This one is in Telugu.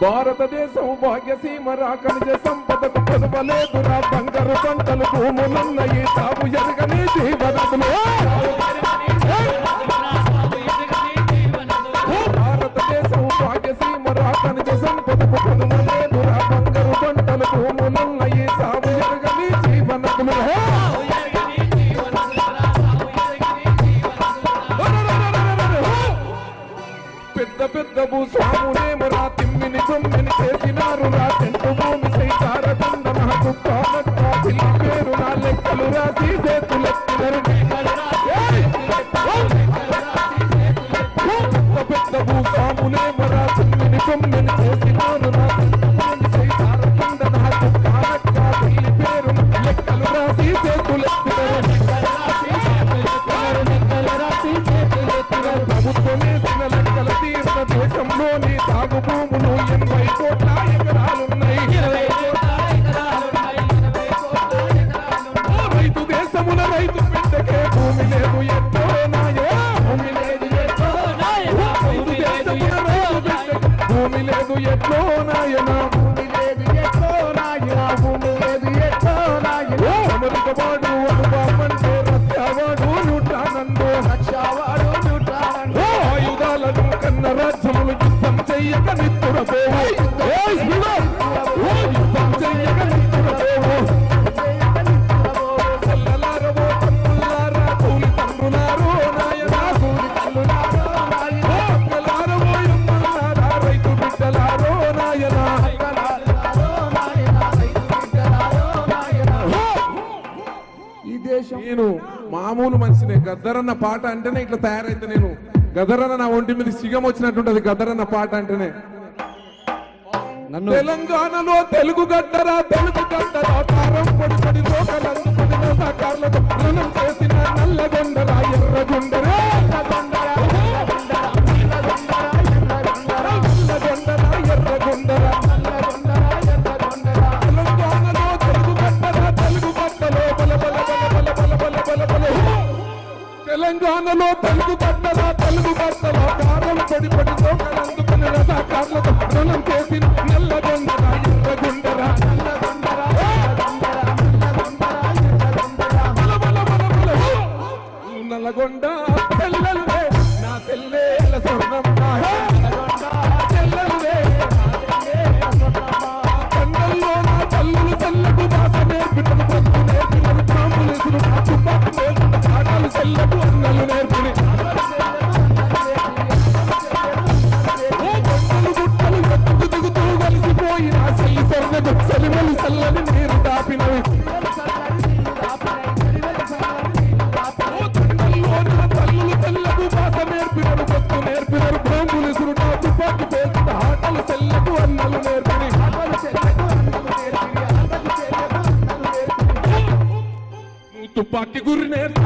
భారతదేశం భాగ్యసీమ రాకనిజ సంపదకు కొనువలేదురా బంగారు పంటలు భూములున్నాయి తాము ఎరగని జీవనదులు భారతదేశం భాగ్యసీమ రాకనిజ సంపదకు కొనువలేదురా బంగారు పంటలు భూములున్నాయి తాము ఎరగని జీవనదులు పెద్ద పెద్ద భూస్వాములేమో రా తిమ్మిని తొమ్మిని చేసినారు రా చెంటు భూమి సైతారదండ మనకు కానక్క పేరు నా లెక్కలు రాసి చేతులెత్తినరు పెద్ద పెద్ద భూస్వాములేమో తిమ్మిని తొమ్మిని చేసినారు రా చెంటు భూమి సైతారదండ నాకు కానక్క పేరు నా లెక్కలు రాసి చేతులెత్తినరు ప్రభుత్వమే ఎట్లో నాయన? అమెరికవాడు అనుభవమంటే రక్షవాడు న్యూటానందు రక్షవాడు న్యూటానందు ఆయుధాలను కన్న రాజ్యములు యుద్ధం చెయ్యక నిత్తురపోవు నేను మామూలు మనిషినే. గద్దరన్న పాట అంటేనే ఇట్లా తయారైతే నేను. గదరన్న నా ఒంటి మీద సిగం వచ్చినట్టుంటది గద్దరన్న పాట అంటేనే. తెలంగాణలో తెలుగు గడ్డరా తెలుగు గడ్డరా కారం పొడి పొడి తెలంగాణలో తెలుగు పట్టల తెలుగు పట్టల కాలం పడి పడితో కలందుకుని రథాకారులతో చేసిన துப்பாக்கி குருநேர்